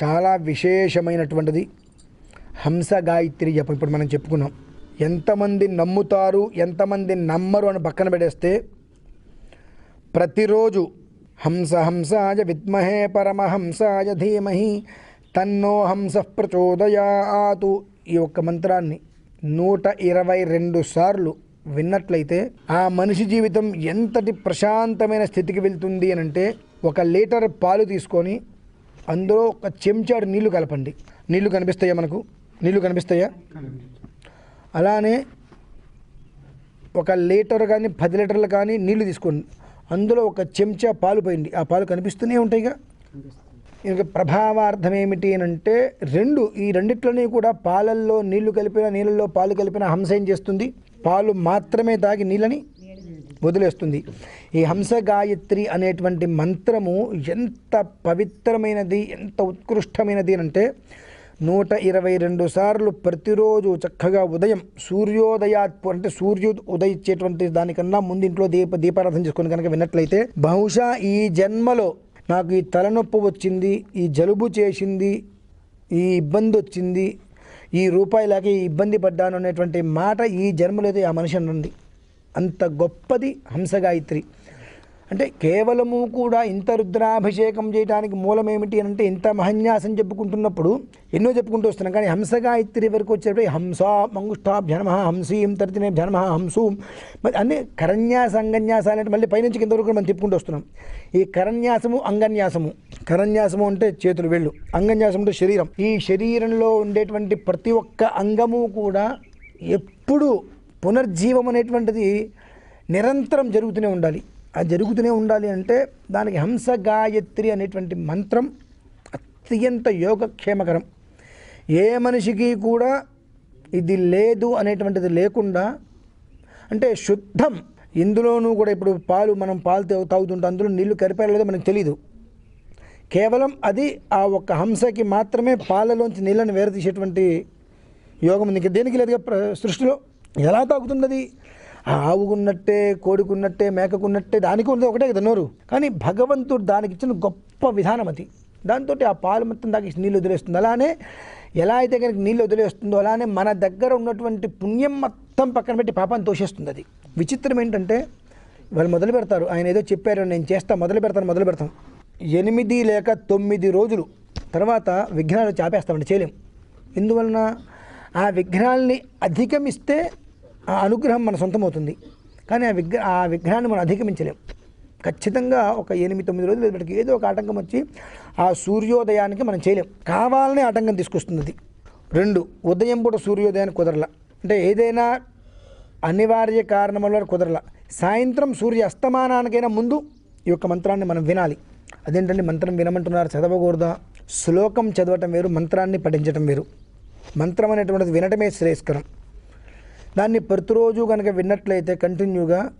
చాలా విశేషమైనటువంటిది. హంస గాయత్రి జపం. ఇప్పుడు మనం చెప్పుకున్నాం. ఎంతమంది నమ్ముతారు ఎంతమంది నమ్మరు అని పక్కన పెడేస్తే ప్రతిరోజు హంస హంసాయ విద్మహే పరమహంసాయ ధీమహి తన్నో హంస ప్రచోదయాతు. ఈ ఒక్క మంత్రాన్ని నూట ఇరవై రెండు సార్లు విన్నట్లయితే ఆ మనిషి జీవితం ఎంతటి ప్రశాంతమైన స్థితికి వెళ్తుంది అని అంటే ఒక లీటర్ పాలు తీసుకొని అందులో ఒక చెంచాడు నీళ్ళు కలపండి. నీళ్ళు కనిపిస్తాయా మనకు? నీళ్ళు కనిపిస్తాయా? అలానే ఒక లీటర్ కానీ పది లీటర్లు కానీ నీళ్ళు తీసుకోండి. అందులో ఒక చెంచా పాలు పోయింది ఆ పాలు కనిపిస్తూనే ఉంటాయిగా? ఇంక ప్రభావార్థం ఏమిటి అని అంటే రెండు ఈ రెండిట్లోని కూడా పాలల్లో నీళ్ళు కలిపిన నీళ్ళల్లో పాలు కలిపిన హంస ఏం చేస్తుంది? పాలు మాత్రమే తాగి నీళ్ళని వదిలేస్తుంది. ఈ హంస గాయత్రి అనేటువంటి మంత్రము ఎంత పవిత్రమైనది ఎంత ఉత్కృష్టమైనది అంటే నూట ఇరవై రెండు సార్లు ప్రతిరోజు చక్కగా ఉదయం సూర్యోదయాత్పు అంటే సూర్యు ఉదయించేటువంటి దానికన్నా ముందు ఇంట్లో దీప దీపారాధన చేసుకొని కనుక విన్నట్లయితే బహుశా ఈ జన్మలో నాకు ఈ తలనొప్పి వచ్చింది ఈ జలుబు చేసింది ఈ ఇబ్బంది వచ్చింది ఈ రూపాయిలాగే ఈ ఇబ్బంది పడ్డాను అనేటువంటి మాట ఈ జన్మలో అయితే ఆ మనిషి అనండి అంత గొప్పది హంసగాయత్రి. అంటే కేవలము కూడా ఇంత రుద్రాభిషేకం చేయడానికి మూలమేమిటి అని అంటే ఇంత మహన్యాసం చెప్పుకుంటున్నప్పుడు ఎన్నో చెప్పుకుంటూ వస్తున్నాం. కానీ హంసగాయత్రి వరకు వచ్చేటప్పుడు హంస మంగుష్టాభ్యనమ హంసీం తరితినే భ్యనమ హంసూం. మరి అన్ని కరన్యాస అంగన్యాసాలు అంటే మళ్ళీ పైనుంచి కింద వరకు మనం తిప్పుకుంటూ వస్తున్నాం. ఈ కరన్యాసము అంగన్యాసము. కరన్యాసము అంటే చేతులు వెళ్ళు. అంగన్యాసం అంటే శరీరం. ఈ శరీరంలో ఉండేటువంటి ప్రతి ఒక్క అంగము కూడా ఎప్పుడు పునర్జీవం అనేటువంటిది నిరంతరం జరుగుతూనే ఉండాలి. అది జరుగుతూనే ఉండాలి అంటే దానికి హంస గాయత్రి అనేటువంటి మంత్రం అత్యంత యోగక్షేమకరం. ఏ మనిషికి కూడా ఇది లేదు అనేటువంటిది లేకుండా అంటే శుద్ధం. ఇందులోనూ కూడా ఇప్పుడు పాలు మనం పాలు తాగు- తాగుతుంటాం అందులో నీళ్ళు కరిపారో మనకు తెలియదు కేవలం అది ఆ ఒక్క హంసకి మాత్రమే పాలలోంచి నీళ్ళని వేరతీసేటువంటి యోగం ఉంది. ఇంకా దేనికి లేదుగా సృష్టిలో? ఎలా తాగుతున్నది? ఆవుకున్నట్టే కోడికున్నట్టే మేకకున్నట్టే దానికి ఉన్నది ఒకటే కదా నోరు. కానీ భగవంతుడు దానికి ఇచ్చిన గొప్ప విధానం అది. దాంతో ఆ పాలు మొత్తం దాకి నీళ్ళు వదిలేస్తుంది. అలానే ఎలా అయితే కనుక నీళ్ళు వదిలేస్తుందో అలానే మన దగ్గర ఉన్నటువంటి పుణ్యం మొత్తం పక్కన పెట్టి పాపాన్ని తోసేస్తుంది అది. విచిత్రం ఏంటంటే వాళ్ళు మొదలు పెడతారు. ఆయన ఏదో చెప్పారు నేను చేస్తా మొదలు పెడతాను మొదలు పెడతాం ఎనిమిది లేక తొమ్మిది రోజులు తర్వాత విఘ్నాలు చాపేస్తామండి చేయలేం. ఎందువలన? ఆ విగ్రహాల్ని అధిగమిస్తే ఆ అనుగ్రహం మన సొంతమవుతుంది. కానీ ఆ విగ్ర ఆ విగ్రహాన్ని మనం అధిగమించలేం. ఖచ్చితంగా ఒక ఎనిమిది తొమ్మిది రోజులు వదిలిపెట్టుకు ఏదో ఒక ఆటంకం వచ్చి ఆ సూర్యోదయానికి మనం చేయలేం. కావాలనే ఆటంకం తీసుకొస్తుంది అది రెండు ఉదయం పూట సూర్యోదయానికి కుదరల. అంటే ఏదైనా అనివార్య కారణం వల్ల కుదరల. సాయంత్రం సూర్య అస్తమానానికైనా ముందు ఈ యొక్క మంత్రాన్ని మనం వినాలి. అదేంటంటే మంత్రం వినమంటున్నారు చదవకూడదా? శ్లోకం చదవటం వేరు మంత్రాన్ని పఠించటం వేరు. మంత్రం అనేటువంటిది వినటమే శ్రేయస్కరం. దాన్ని ప్రతిరోజు కనుక విన్నట్లయితే కంటిన్యూగా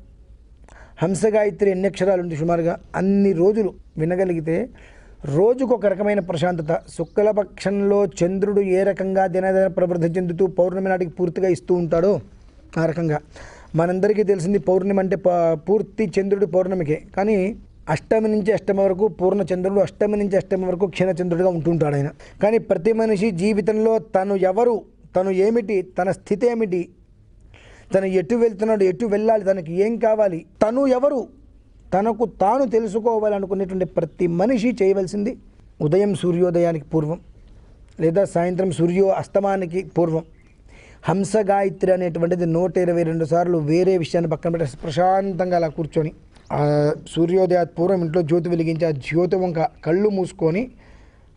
హంసగాయత్రి ఎన్ని అక్షరాలు ఉంది సుమారుగా అన్ని రోజులు వినగలిగితే రోజుకు ఒక రకమైన ప్రశాంతత. శుక్లపక్షంలో చంద్రుడు ఏ రకంగా దినదిన ప్రవృద్ధి చెందుతూ పౌర్ణమి నాటికి పూర్తిగా ఇస్తూ ఉంటాడో ఆ రకంగా. మనందరికీ తెలిసింది పౌర్ణమి అంటే ప- పూర్తి చంద్రుడు పౌర్ణమికే. కానీ అష్టమి నుంచి అష్టమి వరకు పూర్ణ చంద్రుడు అష్టమి నుంచి అష్టమి వరకు క్షీణచంద్రుడిగా ఉంటుంటాడు ఆయన. కానీ ప్రతి మనిషి జీవితంలో తను ఎవరు తను ఏమిటి తన స్థితి ఏమిటి తను ఎటు వెళ్తున్నాడు ఎటు వెళ్ళాలి తనకి ఏం కావాలి తను ఎవరు తనకు తాను తెలుసుకోవాలనుకునేటువంటి ప్రతి మనిషి చేయవలసింది ఉదయం సూర్యోదయానికి పూర్వం లేదా సాయంత్రం సూర్యో అస్తమానికి పూర్వం. హంస గాయత్రి అనేటువంటిది నూట ఇరవై రెండు సార్లు వేరే విషయాన్ని పక్కన పెట్టి ప్రశాంతంగా అలా కూర్చొని సూర్యోదయాత్ పూర్వం ఇంట్లో జ్యోతి వెలిగించి ఆ జ్యోతి వంక కళ్ళు మూసుకొని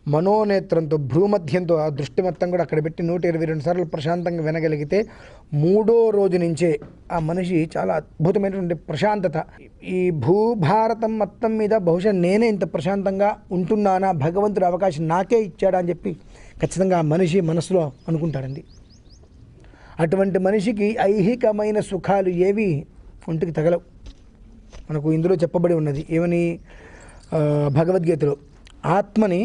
మనోనేత్రంతో భ్రూమధ్యంతో ఆ దృష్టి మొత్తం కూడా అక్కడ పెట్టి నూట ఇరవై రెండు సార్లు ప్రశాంతంగా వినగలిగితే మూడో రోజు నుంచే ఆ మనిషి చాలా అద్భుతమైనటువంటి ప్రశాంతత. ఈ భూభారతం మొత్తం మీద బహుశా నేనే ఇంత ప్రశాంతంగా ఉంటున్నానా భగవంతుడు అవకాశం నాకే ఇచ్చాడా అని చెప్పి ఖచ్చితంగా ఆ మనిషి మనసులో అనుకుంటాడండి. అటువంటి మనిషికి ఐహికమైన సుఖాలు ఏవి ఒంటికి తగలవు. మనకు ఇందులో చెప్పబడి ఉన్నది. ఏమని? భగవద్గీతలో ఆత్మని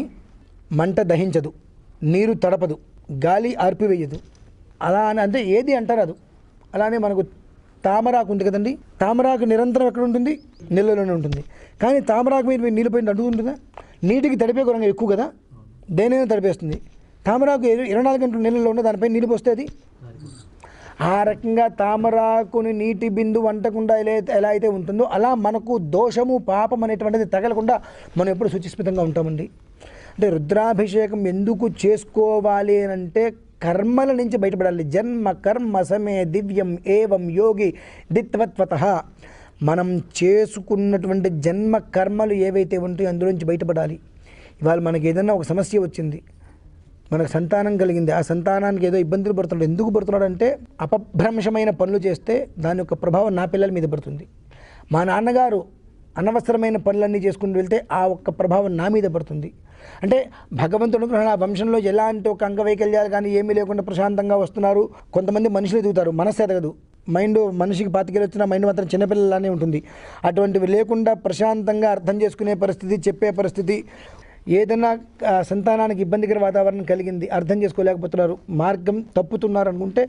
మంట దహించదు నీరు తడపదు గాలి ఆర్పివేయదు. అలా అని అంటే ఏది అంటారు అది అలానే మనకు తామరాకు ఉంది కదండి. తామరాకు నిరంతరం ఎక్కడ ఉంటుంది? నీళ్ళలోనే ఉంటుంది. కానీ తామరాకు మీద మీరు నీళ్ళు పోయిన అడుగుతుంటుందా నీటికి తడిపే గుణంగా ఎక్కువ కదా? దేనైనా తడిపేస్తుంది. తామరాకు ఇరవై ఇరవై నాలుగు గంటల నీళ్ళలో ఉన్న దానిపై నీళ్ళు పోస్తే అది? ఆ రకంగా తామరాకుని నీటి బిందు వంటకుండా ఎలా అయితే- ఎలా అయితే ఉంటుందో అలా మనకు దోషము పాపం అనేటువంటిది తగలకుండా మనం ఎప్పుడు శుచిస్మితంగా ఉంటామండి. అంటే రుద్రాభిషేకం ఎందుకు చేసుకోవాలి అని అంటే కర్మల నుంచి బయటపడాలి. జన్మ కర్మ సమే దివ్యం ఏవం యోగి దిత్వత్వత. మనం చేసుకున్నటువంటి జన్మ కర్మలు ఏవైతే ఉంటాయో అందులోంచి బయటపడాలి. ఇవాళ మనకి ఏదైనా ఒక సమస్య వచ్చింది. మనకు సంతానం కలిగింది. ఆ సంతానానికి ఏదో ఇబ్బందులు పడుతున్నాడు. ఎందుకు పడుతున్నాడు అంటే అపభ్రంశమైన పనులు చేస్తే దాని యొక్క ప్రభావం నా పిల్లల మీద పడుతుంది. మా నాన్నగారు అనవసరమైన పనులన్నీ చేసుకుని వెళ్తే ఆ ఒక్క ప్రభావం నా మీద పడుతుంది. అంటే భగవంతుడు అనుగ్రహం ఆ వంశంలో ఎలాంటి ఒక అంగవైకల్యాలు కానీ ఏమీ లేకుండా ప్రశాంతంగా వస్తున్నారు. కొంతమంది మనుషులు ఎదుగుతారు. మనసు ఎదగదు. మైండ్ మనిషికి పాతికేలు వచ్చిన మైండ్ మాత్రం చిన్నపిల్లలానే ఉంటుంది. అటువంటివి లేకుండా ప్రశాంతంగా అర్థం చేసుకునే పరిస్థితి చెప్పే పరిస్థితి ఏదైనా సంతానానికి ఇబ్బందికర వాతావరణం కలిగింది అర్థం చేసుకోలేకపోతున్నారు మార్గం తప్పుతున్నారు అనుకుంటే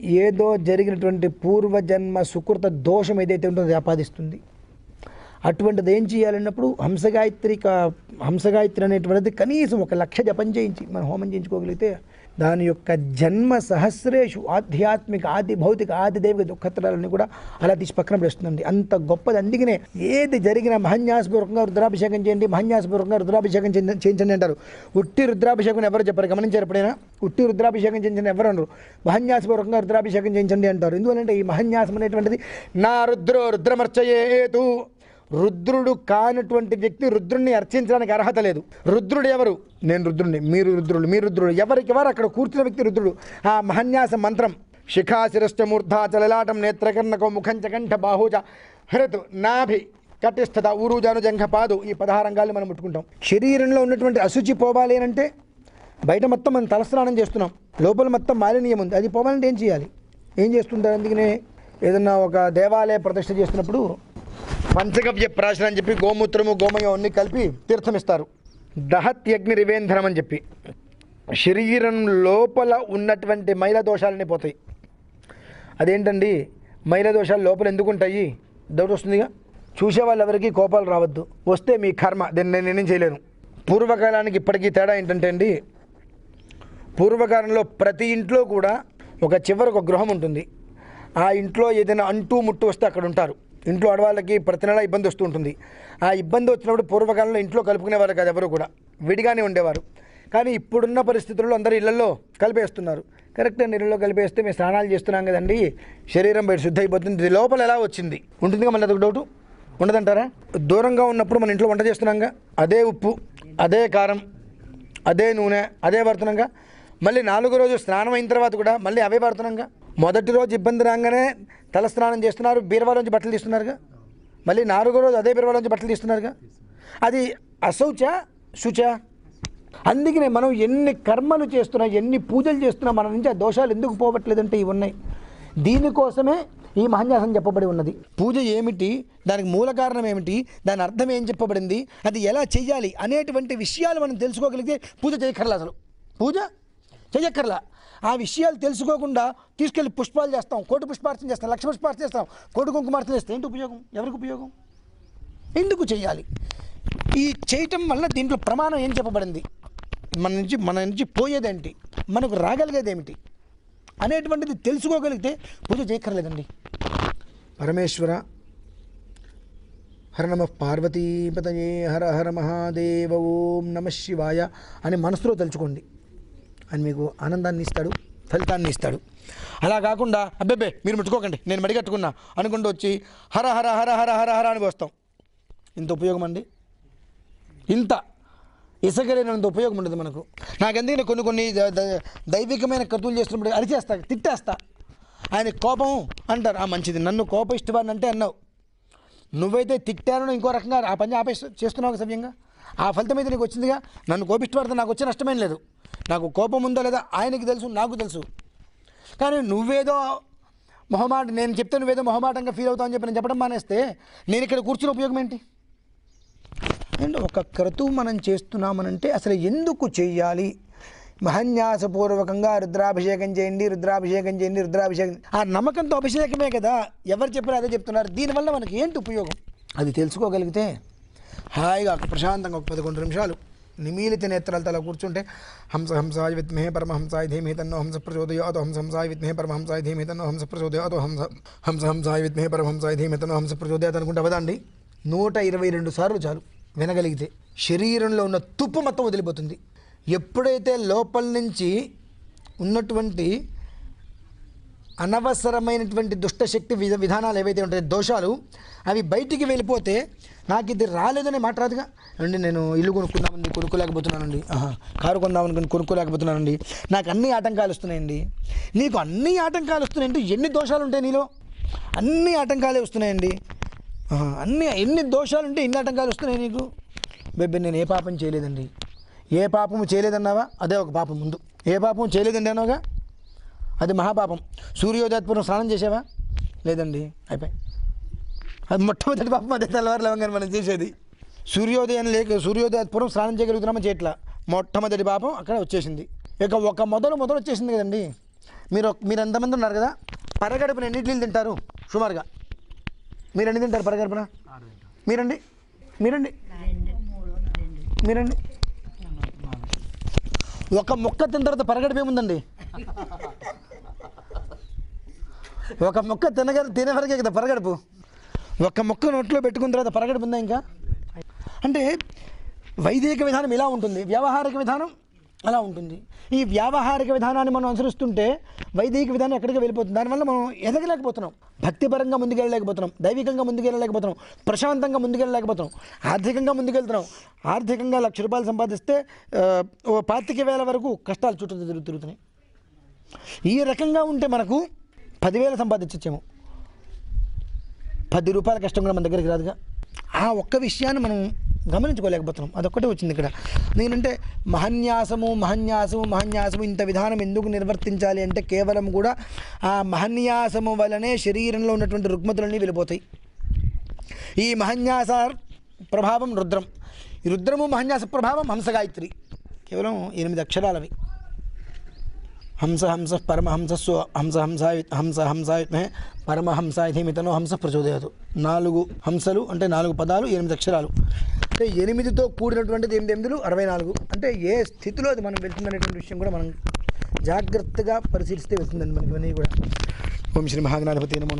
ఏదో జరిగినటువంటి పూర్వజన్మ సుకృత దోషం ఏదైతే ఉంటుందో ఆపాదిస్తుంది. అటువంటిది ఏం చేయాలన్నప్పుడు హంసగాయత్రి హంసగాయత్రి అనేటువంటిది కనీసం ఒక లక్ష జపం చేయించి మనం హోమం చేయించుకోగలిగితే దాని యొక్క జన్మ సహస్రేషు ఆధ్యాత్మిక ఆది భౌతిక ఆది దైవిక దుఃఖత్రాలన్నీ కూడా అలా తీసి పక్కన పెడుతుందండి అంత గొప్పది. అందుకనే ఏది జరిగినా మహన్యాసపూర్వకంగా రుద్రాభిషేకం చేయండి మహన్యాసపూర్వకంగా రుద్రాభిషేకం చేయించండి అంటారు. ఉట్టి రుద్రాభిషేకం ఎవరు చెప్పారు? గమనించారు ఎప్పుడైనా? ఉట్టి రుద్రాభిషేకం చేయించండి ఎవరు అనరు. మహన్యాసపూర్వకంగా రుద్రాభిషేకం చేయించండి అంటారు. ఎందువల్లంటే ఈ మహన్యాసం అనేటువంటిది నా రుద్రో రుద్రమర్చయేతు రుద్రుడు కానటువంటి వ్యక్తి రుద్రుణ్ణి అర్చించడానికి అర్హత లేదు. రుద్రుడు ఎవరు? నేను రుద్రుడిని మీరు రుద్రుడు మీరు రుద్రుడు ఎవరికి వారు అక్కడ కూర్చున్న వ్యక్తి రుద్రుడు? ఆ మహన్యాస మంత్రం. శిఖాశిరశ్చ మూర్ధాచ నేత్రకర్ణకో ముఖంచ కంఠ బాహుజ హృతు నాభి కటిష్ఠత ఊరుజాను జంఘ పాదు ఈ పదహారంగాలు మనం ముట్టుకుంటాం. శరీరంలో ఉన్నటువంటి అశుచి పోవాలి అంటే బయట మొత్తం మనం తలస్నానం చేస్తున్నాం. లోపల మొత్తం మాలిన్యం ఉంది. అది పోవాలంటే ఏం చేయాలి? ఏం చేస్తుంటారు అందుకనే? ఏదన్నా ఒక దేవాలయ ప్రతిష్ట చేస్తున్నప్పుడు పంచగవ్య ప్రాశనం అని చెప్పి గోమూత్రము గోమయం అన్ని కలిపి తీర్థం ఇస్తారు దహత్యగ్ని రివేంధనం అని చెప్పి. శరీరం లోపల ఉన్నటువంటి మైల దోషాలన్నీ పోతాయి. అదేంటండి? మైల దోషాలు లోపల ఎందుకు ఉంటాయి డౌట్ వస్తుందిగా? చూసే వాళ్ళెవరికి కోపాలు రావద్దు. వస్తే మీ కర్మ. దీన్ని నేను నేనేం చేయలేను. పూర్వకాలానికి ఇప్పటికీ తేడా ఏంటంటే అండి పూర్వకాలంలో ప్రతి ఇంట్లో కూడా ఒక చివర ఒక గృహం ఉంటుంది. ఆ ఇంట్లో ఏదైనా అంటూ ముట్టు వస్తే అక్కడ ఉంటారు. ఇంట్లో ఆడవాళ్ళకి ప్రతి నెల ఇబ్బంది వస్తూ ఉంటుంది. ఆ ఇబ్బంది వచ్చినప్పుడు పూర్వకాలంలో ఇంట్లో కలుపుకునేవారు కాదు ఎవరు కూడా. విడిగానే ఉండేవారు. కానీ ఇప్పుడున్న పరిస్థితుల్లో అందరూ ఇళ్ళలో కలిపేస్తున్నారు. కరెక్ట్ నీళ్ళలో కలిపేస్తే మేము స్నానాలు చేస్తున్నాం కదండి. శరీరం బయట శుద్ధి అయిపోతుంది లోపల ఎలా వచ్చింది? ఉంటుందిగా మన అదొక డౌటు? ఉండదంటారా? దూరంగా ఉన్నప్పుడు మన ఇంట్లో వంట చేస్తున్నాంగా? అదే ఉప్పు అదే కారం అదే నూనె అదే పడుతున్నాగా మళ్ళీ నాలుగో రోజు స్నానం అయిన తర్వాత కూడా మళ్ళీ అవే పడుతున్నాగా మొదటి రోజు ఇబ్బంది రాగానే తలస్నానం చేస్తున్నారు చేస్తున్నారు బీరవాలోంచి బట్టలు తీస్తున్నారుగా? మళ్ళీ నాలుగో రోజు అదే బీరవాలోంచి బట్టలు తీస్తున్నారుగా? అది అశౌచ శుచ. అందుకనే మనం ఎన్ని కర్మలు చేస్తున్నా ఎన్ని పూజలు చేస్తున్నా మన నుంచి ఆ దోషాలు ఎందుకు పోవట్లేదంటే ఇవి ఉన్నాయి. దీనికోసమే ఈ మహన్యాసం చెప్పబడి ఉన్నది. పూజ ఏమిటి? దానికి మూల కారణం ఏమిటి? దాని అర్థం ఏం చెప్పబడింది? అది ఎలా చేయాలి అనేటువంటి విషయాలు మనం తెలుసుకోగలిగితే పూజ చేయక్కర్లా అసలు. పూజ చేయక్కర్లా. ఆ విషయాలు తెలుసుకోకుండా తీసుకెళ్ళి పుష్పాలు చేస్తాం కోటి పుష్పార్చన చేస్తాం లక్ష పుష్పార్చన చేస్తాం కోటి కుంకుమార్చన చేస్తాం ఏంటి ఉపయోగం? ఎవరికి ఉపయోగం? ఎందుకు చేయాలి? ఈ చేయటం వల్ల దీంట్లో ప్రమాణం ఏం చెప్పబడింది? మన నుంచి మన నుంచి పోయేదేంటి? మనకు రాగలిగేది ఏమిటి అనేటువంటిది తెలుసుకోగలిగితే పూజ చేయక్కర్లేదండి. పరమేశ్వర హర నమ పార్వతీపతయే హర హర మహాదేవ ఓం నమ శివాయ అని మనసులో తలుచుకోండి. అని మీకు ఆనందాన్ని ఇస్తాడు ఫలితాన్ని ఇస్తాడు. అలా కాకుండా అబ్బెబ్బే మీరు ముట్టుకోకండి నేను మడిగట్టుకున్నా అనుకుంటూ వచ్చి హర హర హర హర హర హర అని వస్తాం ఇంత ఉపయోగం అండి? ఇంత. ఇసగలేనంత ఉపయోగం ఉండదు మనకు. నాకు ఎందుకని కొన్ని కొన్ని దైవికమైన కర్తులు చేస్తున్నప్పుడు అరిచేస్తా తిట్టేస్తా. ఆయన కోపం అంటారు ఆ మంచిది. నన్ను కోప ఇష్టవాడిని అంటే అన్నావు. నువ్వైతే తిట్టానో ఇంకో రకంగా ఆ పని ఆపేసి చేస్తున్నావు సవ్యంగా? ఆ ఫలితం అయితే నీకు వచ్చిందిగా? నన్ను కోపిష్టపడితే నాకు వచ్చే నష్టమేం లేదు. నాకు కోపం ఉందో లేదా ఆయనకి తెలుసు నాకు తెలుసు. కానీ నువ్వేదో మొహమాట నేను చెప్తే నువ్వేదో మొహమాటంగా ఫీల్ అవుతావు అని చెప్పి నేను చెప్పడం మానేస్తే నేను ఇక్కడ కూర్చున్న ఉపయోగం ఏంటి? అండ్ ఒక క్రతువు మనం చేస్తున్నామనంటే అసలు ఎందుకు చేయాలి మహన్యాసపూర్వకంగా రుద్రాభిషేకం చేయండి రుద్రాభిషేకం చేయండి రుద్రాభిషేకం ఆ నమ్మకంతో అభిషేకమే కదా. ఎవరు చెప్పినా అదే చెప్తున్నారు. దీనివల్ల మనకి ఏంటి ఉపయోగం? అది తెలుసుకోగలిగితే హాయిగా ప్రశాంతంగా ఒక పదకొండు నిమిషాలు. నిమీలిత నేత్రాలతో అలా కూర్చుంటే హంస హంసాయ విద్మహే పరమహంసాయ ధీమహి తన్నో హంస ప్రచోదయాతో హంస హంసాయ విద్మహే పరమహంసాయ ధీమహి తన్నో హంస ప్రచోదయాతో హంస హంస హంసాయ విద్మహే పరమహంసాయ ధీమహి తన్నో హంస ప్రచోదయ అనుకుంటే అవదండి నూట ఇరవై రెండు సార్లు చాలు వినగలిగితే. శరీరంలో ఉన్న తుప్పు మొత్తం వదిలిపోతుంది. ఎప్పుడైతే లోపల నుంచి ఉన్నటువంటి అనవసరమైనటువంటి దుష్టశక్తి విధ విధానాలు ఏవైతే ఉంటాయో దోషాలు అవి బయటికి వెళ్ళిపోతే నాకు ఇది రాలేదని మాట రాదుగా? అండి నేను ఇల్లు కొనుక్కుందామని కొనుక్కోలేకపోతున్నానండి. ఆహా, కారు కొందామని కొనుక్కోలేకపోతున్నానండి. నాకు అన్ని ఆటంకాలు వస్తున్నాయండి. నీకు అన్ని ఆటంకాలు వస్తున్నాయంటే ఎన్ని దోషాలు ఉంటాయి నీలో? అన్ని ఆటంకాలే వస్తున్నాయండి. అన్ని ఎన్ని దోషాలు ఉంటే ఎన్ని ఆటంకాలు వస్తున్నాయి నీకు? బెబ్బే నేను ఏ పాపం చేయలేదండి. ఏ పాపము చేయలేదన్నావా? అదే ఒక పాపం ముందు. ఏ పాపం చేయలేదండి అన్నావుగా? అది మహాపాపం. సూర్యోదయపూర్వం స్నానం చేసావా? లేదండి. అయిపోయి. అది మొట్టమొదటి పాపం అదే తెల్లవారులవంగా మనం చేసేది. సూర్యోదయం లేక సూర్యోదయపూర్వం స్నానం చేయగలుగుతున్నామా చేయట్లా. మొట్టమొదటి పాపం అక్కడ వచ్చేసింది. ఇక ఒక మొదలు మొదలు వచ్చేసింది కదండి. మీరు మీరు ఎంతమంది ఉన్నారు కదా? పరగడుపున ఎన్ని ఇడ్లీలు తింటారు? సుమారుగా. మీరు ఎన్ని తింటారు పరగడుపున? మీరండి. మీరండి. మీరండి. ఒక మొక్క తిన్న తర్వాత పరగడుపు ఏముందండి? ఒక మొక్క తినగ తినే వరకే కదా పరగడుపు? ఒక మొక్క నోట్లో పెట్టుకున్న తర్వాత పరగడుపు ఉందా ఇంకా? అంటే వైదిక విధానం ఇలా ఉంటుంది వ్యావహారిక విధానం అలా ఉంటుంది. ఈ వ్యావహారిక విధానాన్ని మనం అనుసరిస్తుంటే వైదిక విధానం ఎక్కడికి వెళ్ళిపోతుంది? దానివల్ల మనం ఎదగలేకపోతున్నాం. భక్తిపరంగా ముందుకెళ్ళలేకపోతున్నాం. దైవికంగా ముందుకెళ్ళలేకపోతున్నాం. ప్రశాంతంగా ముందుకెళ్ళలేకపోతున్నాం. ఆర్థికంగా ముందుకెళ్తున్నాం. ఆర్థికంగా లక్ష రూపాయలు సంపాదిస్తే ఓ పాతిక వేల వరకు కష్టాలు చుట్టూ తిరుగుతున్నాయి. ఈ రకంగా ఉంటే మనకు పదివేలు సంపాదించచ్చేమో. పది రూపాయల కష్టం కూడా మన దగ్గరికి రాదుగా. ఆ ఒక్క విషయాన్ని మనం గమనించుకోలేకపోతున్నాం. అదొక్కటే వచ్చింది ఇక్కడ. నేనంటే మహన్యాసము మహన్యాసము మహన్యాసము ఇంత విధానం ఎందుకు నిర్వర్తించాలి అంటే కేవలం కూడా ఆ మహన్యాసము వలనే శరీరంలో ఉన్నటువంటి రుగ్మతులన్నీ వెళ్ళిపోతాయి. ఈ మహన్యాస ప్రభావం రుద్రం. ఈ రుద్రము మహన్యాస ప్రభావం హంసగాయత్రి. కేవలం ఎనిమిది అక్షరాలవి. హంస హంస పరమహంసస్సు హంస హంసాయ హంస హంసాయుత్మే పరమహంసాయ హంస ప్రచోదయదు నాలుగు హంసలు అంటే నాలుగు పదాలు ఎనిమిది అక్షరాలు అంటే ఎనిమిదితో కూడినటువంటిది ఎనిమిది ఎనిమిదిలు అరవై నాలుగు అంటే ఏ స్థితిలో అది మనం వెళ్తుందనేటువంటి విషయం కూడా మనం జాగ్రత్తగా పరిశీలిస్తే వెళ్తుందండి మనకి ఇవన్నీ కూడా. ఓం శ్రీ మహాగణాధిపతి నమో.